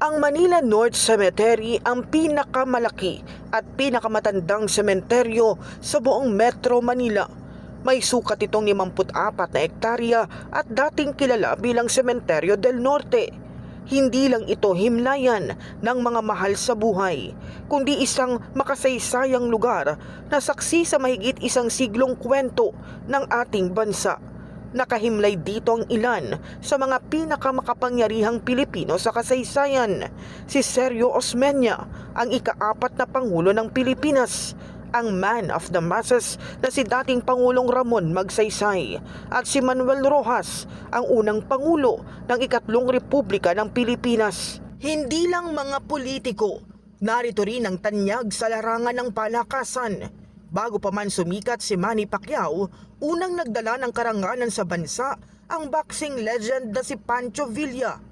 Ang Manila North Cemetery ang pinakamalaki at pinakamatandang sementeryo sa buong Metro Manila. May sukat itong 54 na ektarya at dating kilala bilang Sementeryo del Norte. Hindi lang ito himlayan ng mga mahal sa buhay, kundi isang makasaysayang lugar na saksi sa mahigit isang siglong kwento ng ating bansa. Nakahimlay dito ang ilan sa mga pinakamakapangyarihang Pilipino sa kasaysayan. Si Sergio Osmeña, ang ikaapat na Pangulo ng Pilipinas, ang man of the masses na si dating Pangulong Ramon Magsaysay at si Manuel Rojas, ang unang Pangulo ng ikatlong Republika ng Pilipinas. Hindi lang mga politiko, narito rin ang tanyag sa larangan ng palakasan. Bago pa man sumikat si Manny Pacquiao, unang nagdala ng karangalan sa bansa ang boxing legend na si Pancho Villa.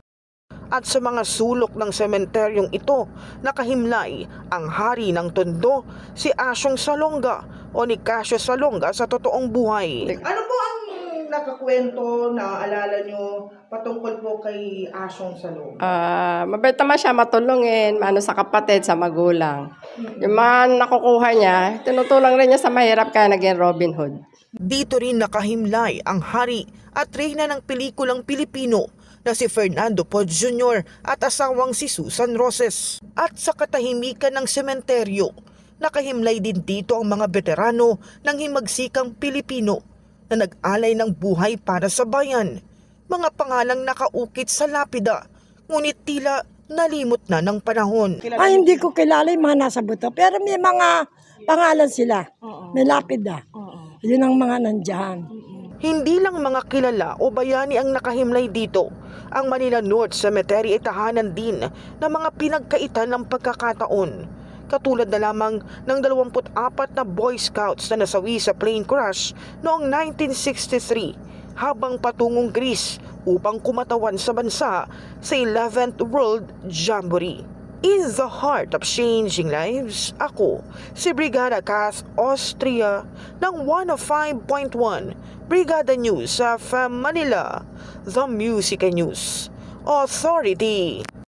At sa mga sulok ng sementeryong ito, nakahimlay ang hari ng tondo, si Asyong Salonga o ni Casio Salonga sa totoong buhay. Ano po nakakwento na alala nyo patungkol po kay Asyong Salonga? Ah, mabait naman siya matulungin, ano sa kapatid, sa magulang. Yung mga nakukuha niya, tinutulong rin niya sa mahirap kaya naging Robin Hood. Dito rin nakahimlay ang hari at reyna ng pelikulang Pilipino na si Fernando Poe Jr. at asawang si Susan Roses. At sa katahimikan ng sementeryo, nakahimlay din dito ang mga veterano ng himagsikang Pilipino na nag-alay ng buhay para sa bayan. Mga pangalang nakaukit sa lapida, ngunit tila nalimot na ng panahon. Ay, hindi ko kilala yung mga nasa buto. Pero may mga pangalan sila. May lapida. Yun ang mga nandyan. Hindi lang mga kilala o bayani ang nakahimlay dito. Ang Manila North Cemetery ay tahanan din ng mga pinagkaitan ng pagkakataon. Katulad na lamang ng 24 na Boy Scouts na nasawi sa plane crash noong 1963 habang patungong Greece upang kumatawan sa bansa sa 11th World Jamboree. In the heart of changing lives, ako, si Brigada Cass Austria ng 105.1 Brigada News sa Manila, The Music News Authority.